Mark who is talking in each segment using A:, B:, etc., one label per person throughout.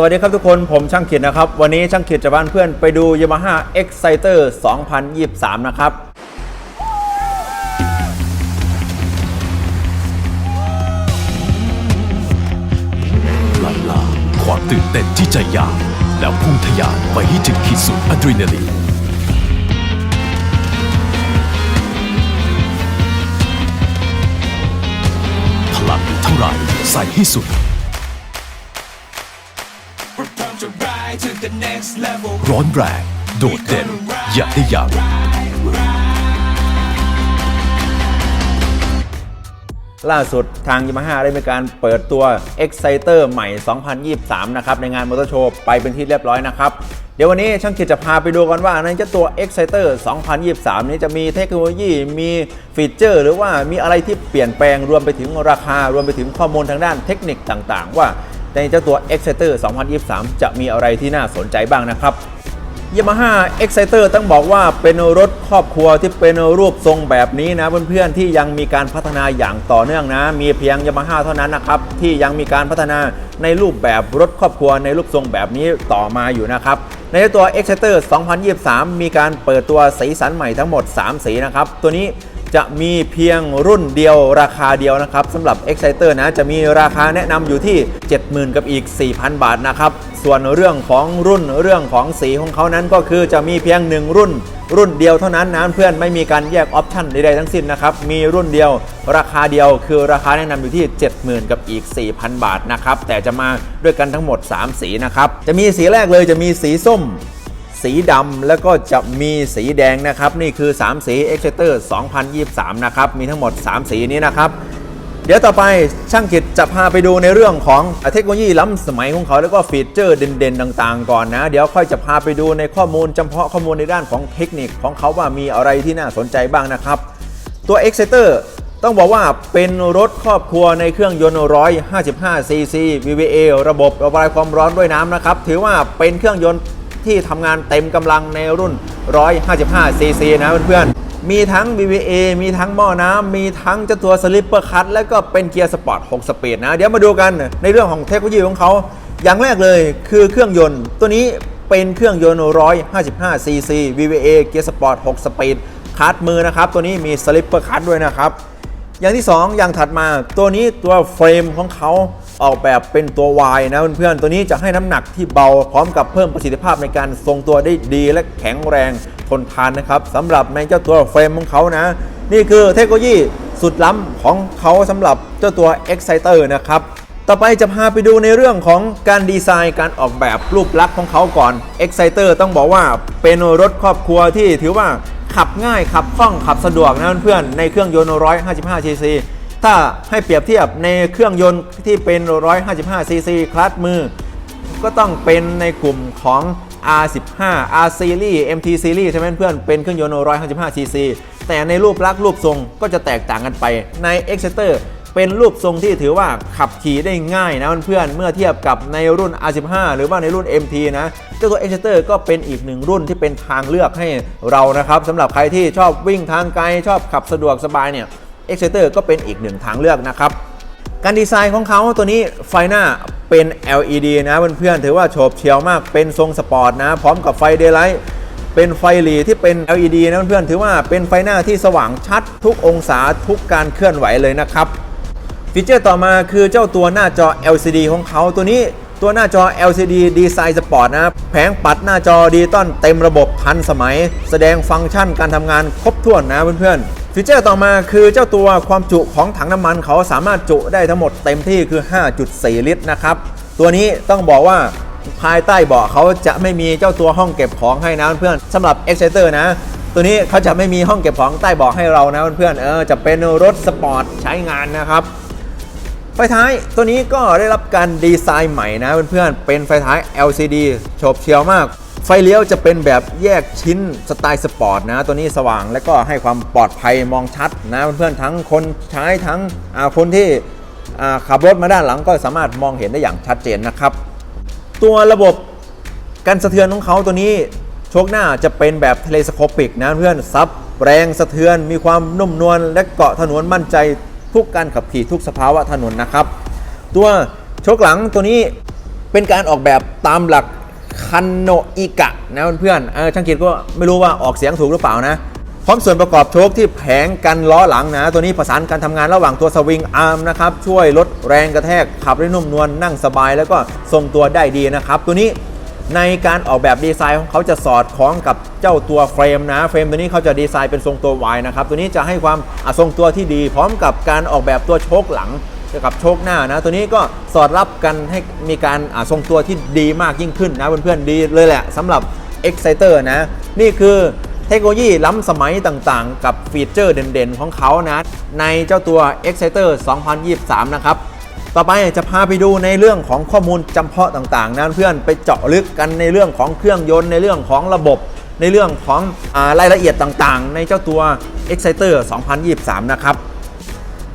A: สวัสดีครับทุกคนผมช่างขีดนะครับ วันนี้ช่างขีดจะพานเพื่อนไปดู Yamaha Exciter 2023 นะครับ
B: ลันลาความตื่นเต้นที่ใจอยากแล้วพุ่งทะยานไปให้ถึงขีดสุดอะดรีนาลีนพลังเท่าไหร่ใส่ให้สุด ร้อนแรง โดดเด่น อย่าได้ยั้ง
A: ล่าสุดทาง Yamaha ได้มีการเปิดตัว Exciter ใหม่ 2023 นะครับ ในงานมอเตอร์โชว์ไปเป็นที่เรียบร้อยนะครับ เดี๋ยววันนี้ช่างขีดจะพาไปดูกันว่าในเจ้าตัว Exciter 2023 นี้จะมีเทคโนโลยี มีฟีเจอร์ หรือว่ามีอะไรที่เปลี่ยนแปลงรวมไปถึงราคารวมไปถึงข้อมูลทางด้านเทคนิคต่าง ๆ ว่า ในเจ้าตัว Exciter 2023 จะมีอะไรที่น่าสนใจบ้างนะครับ Yamaha Exciter ต้องบอกว่าเป็นรถครอบครัวที่เป็นรูปทรงแบบนี้นะเพื่อนๆที่ยังมีการพัฒนาอย่างต่อเนื่องนะ มีเพียง Yamaha เท่านั้นนะครับที่ยังมีการพัฒนาในรูปแบบรถครอบครัวในรูปทรงแบบนี้ต่อมาอยู่นะครับ ในตัว Exciter 2023 มีการเปิดตัวสีสันใหม่ทั้งหมด 3 สีนะครับ ตัวนี้ จะมีเพียงรุ่นเดียวราคาเดียวนะครับสำหรับ Exciter นะจะมีราคาแนะนำอยู่ที่ 70,000 กับอีก 4,000 บาทนะครับ ส่วนเรื่องของรุ่นเรื่องของสีของเขานั้นก็คือจะมีเพียง 1 รุ่น รุ่นเดียวเท่านั้นนะเพื่อนไม่มีการแยกออปชั่นใดๆทั้งสิ้นนะครับ มีรุ่นเดียวราคาเดียวคือราคาแนะนำอยู่ที่ 70,000 กับอีก 4,000 บาทนะครับแต่จะมาด้วยกันทั้งหมด 3 สีนะครับจะมีสีแรกเลยจะมีสีส้ม สีดำแล้วก็จะมีสีแดงนะครับ นี่คือ 3 สี Exciter 2023 นะครับ มีทั้งหมด 3 สีนี้นะครับ เดี๋ยวต่อไปช่างกิจจะพาไปดูในเรื่องของเทคโนโลยีล้ำสมัยของเขาแล้วก็ฟีเจอร์เด่นๆ ต่างๆ ก่อนนะ เดี๋ยวค่อยจะพาไปดูในข้อมูลเฉพาะข้อมูลในด้านของเทคนิคของเขาว่ามีอะไรที่น่าสนใจบ้างนะครับ ตัว Exciter ต้องบอกว่าเป็นรถครอบครัวในเครื่องยนต์ 155 cc VVA ระบบระบายความร้อนด้วยน้ำนะครับ ถือว่าเป็นเครื่องยนต์ ที่ทำงานเต็มกำลังในรุ่น 155 cc นะเพื่อนๆ มีทั้ง VVA มีทั้งหม้อน้ำ มีทั้งเจ้าตัวสลิปเปอร์คัตแล้วก็เป็นเกียร์สปอร์ต 6 สปีดนะ เดี๋ยวมาดูกันในเรื่องของเทคโนโลยีของเขา อย่างแรกเลยคือเครื่องยนต์ ตัวนี้เป็นเครื่องยนต์ 155 cc VVA เกียร์สปอร์ต 6 สปีดคัดมือนะครับ ตัวนี้มีสลิปเปอร์คัตด้วยนะครับ อย่างที่ 2 อย่างถัดมาตัวนี้ตัวเฟรมของเขา ออกแบบเป็นตัว Y นะเพื่อนๆ ตัวนี้จะให้น้ำหนักที่เบาพร้อมกับเพิ่มประสิทธิภาพในการทรงตัวได้ดีและแข็งแรงทนทานนะครับสำหรับในเจ้าตัวเฟรมของเขานะ นี่คือเทคโนโลยีสุดล้ำของเขาสำหรับเจ้าตัว Exciter นะครับต่อไปจะพาไปดูในเรื่องของการดีไซน์การออกแบบรูปลักษณ์ของเขาก่อน Exciter ต้องบอกว่าเป็นรถครอบครัวที่ถือว่าขับง่ายขับคล่องขับสะดวกนะเพื่อนๆในเครื่องยนต์155 cc ถ้าให้เปรียบเทียบในเครื่องยนต์ที่เป็น 155 cc คลัตช์มือ ก็ต้องเป็นในกลุ่มของ R15 R Series MT Series ใช่ไหมเพื่อน เป็นเครื่องยนต์ 155 cc แต่ในรูปลักษณ์รูปทรงก็จะแตกต่างกันไป ใน Exciter เป็นรูปทรงที่ถือว่าขับขี่ได้ง่ายนะเพื่อนเมื่อเทียบกับในรุ่น R15 หรือว่าในรุ่น MT นะเจ้าตัว Exciter ก็เป็นอีกหนึ่งรุ่นที่เป็นทางเลือกให้เรานะครับสำหรับใครที่ชอบวิ่งทางไกลชอบขับสะดวกสบายเนี่ย Exciter ก็เป็นอีกหนึ่งทางเลือกนะครับ การดีไซน์ของเขาตัวนี้ไฟหน้าเป็น LED นะเพื่อนๆถือว่าโฉบเฉี่ยวมากเป็นทรงสปอร์ตนะ พร้อมกับไฟเดย์ไลท์เป็นไฟหลีที่เป็น LED นะเพื่อนๆถือว่าเป็นไฟหน้าที่สว่างชัดทุกองศาทุกการเคลื่อนไหวเลยนะครับฟีเจอร์ต่อมาคือเจ้าตัวหน้าจอ LCD ของเขาตัวนี้ตัวหน้าจอ LCD ดีไซน์สปอร์ตนะแผงปัดหน้าจอดิจิตอลเต็มระบบทันสมัย แสดงฟังก์ชันการทำงานครบถ้วนนะเพื่อนๆ ฟีเจอร์ต่อมาคือเจ้าตัวความจุของถังน้ำมันเขาสามารถจุได้ทั้งหมดเต็มที่คือ 5.4 ลิตรนะครับ ตัวนี้ต้องบอกว่าภายใต้เบาะเขาจะไม่มีเจ้าตัวห้องเก็บของให้นะเพื่อนๆสำหรับ Exciter นะ ตัวนี้เขาจะไม่มีห้องเก็บของใต้เบาะให้เรานะเพื่อนเออจะเป็นรถสปอร์ตใช้งานนะครับไฟท้ายตัวนี้ก็ได้รับการดีไซน์ใหม่นะเพื่อนๆ เป็นไฟท้าย LCD โฉบเฉี่ยวมาก ไฟเลี้ยวจะเป็นแบบแยกชิ้นสไตล์สปอร์ตนะ ตัวนี้สว่างและก็ให้ความปลอดภัยมองชัดนะเพื่อนๆทั้งคนใช้ทั้งคนที่ขับรถมาด้านหลังก็สามารถมองเห็นได้อย่างชัดเจนนะครับ ตัวระบบการสะเทือนของเขาตัวนี้โชคหน้าจะเป็นแบบเทเลสโคปิกนะเพื่อนซับแรงสะเทือน มีความนุ่มนวลและเกาะถนนมั่นใจทุกการขับขี่ทุกสภาวะถนนนะครับ ตัวโชคหลังตัวนี้เป็นการออกแบบตามหลัก คันโนอิกะนะเพื่อนๆเออช่างกิจก็ไม่รู้ว่าออกเสียงถูกหรือเปล่านะ พร้อมส่วนประกอบโชคที่แผงกันล้อหลังนะ ตัวนี้ประสานการทำงานระหว่างตัวสวิงอาร์มนะครับ ช่วยลดแรงกระแทก ขับได้นุ่มนวลนั่งสบายแล้วก็ทรงตัวได้ดีนะครับ ตัวนี้ในการออกแบบดีไซน์ของเขาจะสอดคล้องกับเจ้าตัวเฟรมนะ เฟรมตัวนี้เขาจะดีไซน์เป็นทรงตัว Y นะครับ ตัวนี้จะให้ความอะทรงตัวที่ดี พร้อมกับการออกแบบตัวโชคหลัง กับโชคหน้านะตัวนี้ก็สอดรับกันให้มีการทรงตัวที่ดีมากยิ่งขึ้นนะเพื่อนๆดีเลยแหละสำหรับ Exciter นะนี่คือเทคโนโลยีล้ำสมัยต่างๆ กับฟีเจอร์เด่นๆ ของเขานะ ในเจ้าตัว Exciter 2023 นะครับ ต่อไปจะพาไปดูในเรื่องของข้อมูลจำเพาะต่างๆนะเพื่อนไปเจาะลึกกันในเรื่องของเครื่องยนต์ในเรื่องของระบบ ในเรื่องของอรายละเอียดต่างๆ ในเจ้าตัว Exciter 2023 นะครับ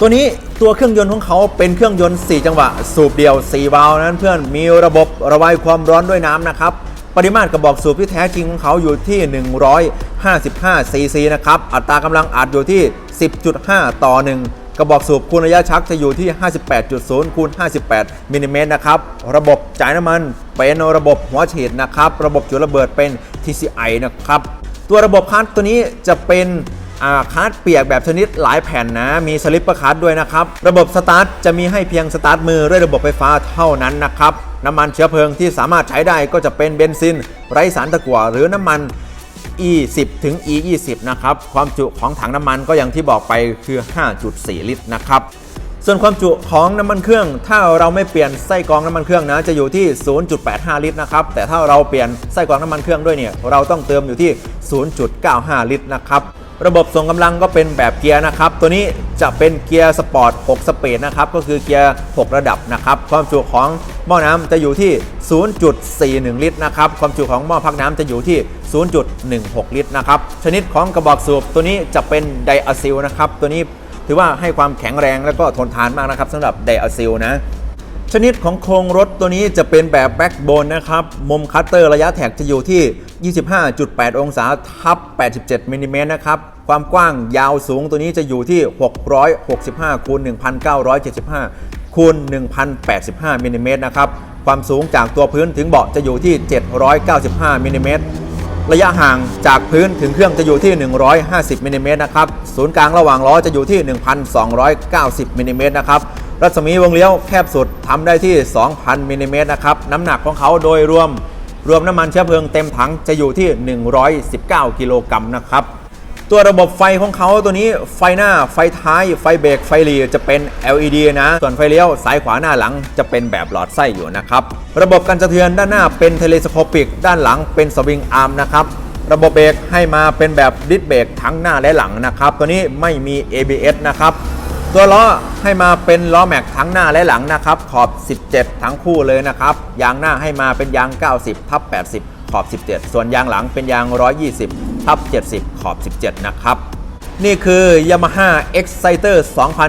A: ตัวนี้ตัวเครื่องยนต์ของเขาเป็นเครื่องยนต์ 4 จังหวะ สูบเดียว 4 วาล์วนั้นเพื่อนมีระบบระบายความร้อนด้วยน้ำนะครับ ปริมาตรกระบอกสูบที่แท้จริงของเขาอยู่ที่ 155 ซีซีนะครับ อัตรากำลังอัดอยู่ที่ 10.5 ต่อ 1 กระบอกสูบคูณระยะชักจะอยู่ที่ 58.0คูณ58มิลลิเมตรนะครับ ระบบจ่ายน้ำมันเป็นระบบหัวฉีดนะครับ ระบบจุดระเบิดเป็น TCI นะครับ ตัวระบบคัสตัวนี้จะเป็น คัสเปียกแบบชนิดหลายแผ่นนะ มีสลิปเปอร์คัสด้วยนะครับ ระบบสตาร์ทจะมีให้เพียงสตาร์ทมือด้วยระบบไฟฟ้าเท่านั้นนะครับ น้ำมันเชื้อเพลิงที่สามารถใช้ได้ก็จะเป็นเบนซิน ไร้สารตะกั่วหรือน้ำมัน E10 ถึง E20 นะครับ ความจุของถังน้ำมันก็อย่างที่บอกไปคือ 5.4 ลิตรนะครับส่วนความจุของน้ำมันเครื่อง ถ้าเราไม่เปลี่ยนไส้กรองน้ำมันเครื่องนะจะอยู่ที่ 0.85 ลิตรนะครับ แต่ถ้าเราเปลี่ยนไส้กรองน้ำมันเครื่องด้วยเนี่ยเราต้องเติมอยู่ที่ 0.95 ลิตรนะครับ ระบบส่งกำลังก็เป็นแบบเกียร์นะครับ ตัวนี้จะเป็นเกียร์สปอร์ต 6สเปีดนะครับ ก็คือเกียร์ 6 ระดับนะครับ ความจุของหม้อน้ำจะอยู่ที่ 0.41 ลิตรนะครับ ความจุของหม้อพักน้ำจะอยู่ที่ 0.16 ลิตรนะครับ ชนิดของกระบอกสูบตัวนี้จะเป็นไดอะซิลนะครับ ตัวนี้ถือว่าให้ความแข็งแรงและก็ทนทานมากนะครับสำหรับไดอะซิลนะ ชนิดของโครงรถตัวนี้จะเป็นแบบแบ็กโบนนะครับมุมคัตเตอร์ระยะแท็กจะอยู่ที่ 25.8 องศาทับ 87มิลลิเมตรนะครับ ความกว้างยาวสูงตัวนี้จะอยู่ที่ 665คูณ1,975คูณ1,085มิลลิเมตรนะครับ ความสูงจากตัวพื้นถึงเบาะจะอยู่ที่ 795มิลลิเมตรระยะห่างจากพื้นถึงเครื่องจะอยู่ที่ 150มิลลิเมตรนะครับ ศูนย์กลางระหว่างล้อจะอยู่ที่ 1,290มิลลิเมตรนะครับ รัศมีวงเลี้ยวแคบสุดทำได้ที่ 2,000มิลลิเมตรนะครับน้ำหนักของเขาโดยรวมรวมน้ำมันเชื้อเพลิงเต็มถังจะอยู่ที่ 119 กิโลกรัมนะครับ ตัวระบบไฟของเขาตัวนี้ไฟหน้าไฟท้าย ไฟเบรกไฟหลีจะเป็น LED นะ ส่วนไฟเลี้ยวซ้ายขวาหน้าหลังจะเป็นแบบหลอดไส้อยู่นะครับ ระบบกันสะเทือนด้านหน้าเป็นเทเลสโคปิก ด้านหลังเป็นสวิงอาร์มนะครับระบบเบรกให้มาเป็นแบบดิสเบรกทั้งหน้าและหลังนะครับ ตัวนี้ไม่มี ABS นะครับ ตัวล้อให้มาเป็นล้อแม็กทั้งหน้าและหลังนะครับ ขอบ 17 ทั้งคู่เลยนะครับ ยางหน้าให้มาเป็นยาง 90 ทับ 80 ขอบ 17 ส่วนยางหลังเป็นยาง 120 ทับ 70 ขอบ 17 นะครับ นี่คือ Yamaha Exciter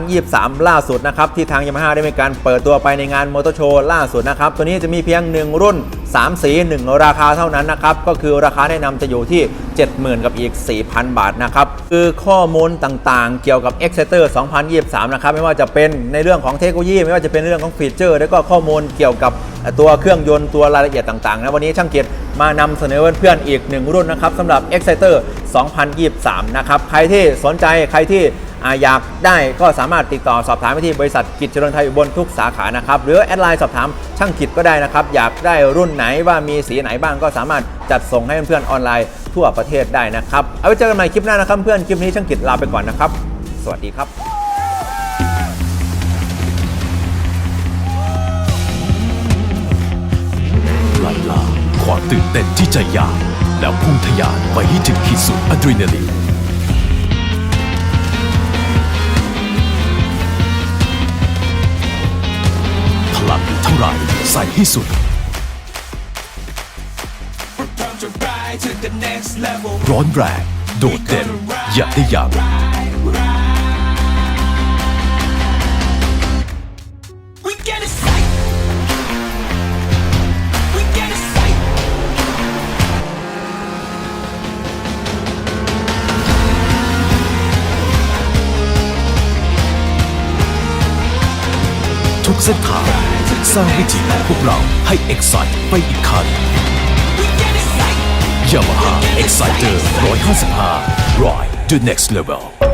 A: 2023 ล่าสุดนะครับ ที่ทาง Yamaha ได้มีการเปิดตัวไปในงานมอเตอร์โชว์ล่าสุดนะครับ ตัวนี้จะมีเพียง 1 รุ่น 3 สี 1 ราคาเท่านั้นนะครับ ก็คือราคาแนะนำจะอยู่ที่ 70,000 กับอีก 4,000 บาทนะครับคือข้อมูลต่างๆ เกี่ยวกับ Exciter 2023 นะครับไม่ว่าจะเป็นในเรื่องของเทคโนโลยี ไม่ว่าจะเป็นเรื่องของฟีเจอร์ แล้วก็ข้อมูลเกี่ยวกับตัวเครื่องยนต์ตัวรายละเอียดต่างๆนะวันนี้ช่างเกียรติมานำเสนอเพื่อนๆอีกหนึ่งรุ่นนะครับสำหรับ Exciter 2023 นะครับใครที่สนใจใครที่ออยากได้ก็สามารถติดต่อสอบถามไปที่บริษัทกิจเจริญไทยอุบลทุกสาขานะครับหรือแอดไลน์สอบถามช่างกิจก็ได้นะครับ อยากได้รุ่นไหนว่ามีสีไหนบ้างก็สามารถจัดส่งให้เพื่อนๆออนไลน์ ทั่วประเทศได้นะครับ เอาไว้เจอกันใหม่คลิปหน้านะครับเพื่อน คลิปนี้ช่างกิจลาไปก่อนนะครับ สวัสดีครับ
B: ไล่ล่าความตื่นเต้นที่ใจอยากแล้วพุ่งทะยานไปให้ถึงขีดสุดอะดรีนาลีนพลังเท่าไรใส่ให้สุด ร้อนแรง โดดเด่น อย่าได้ยั้ง
C: We get it sight. We get it sight.
B: ทุกเส้นทางสร้างวิถีของพวกเราให้ Excite ไปอีกคัน
C: We get excited.
B: Yamaha Exciter 155 Ride the next level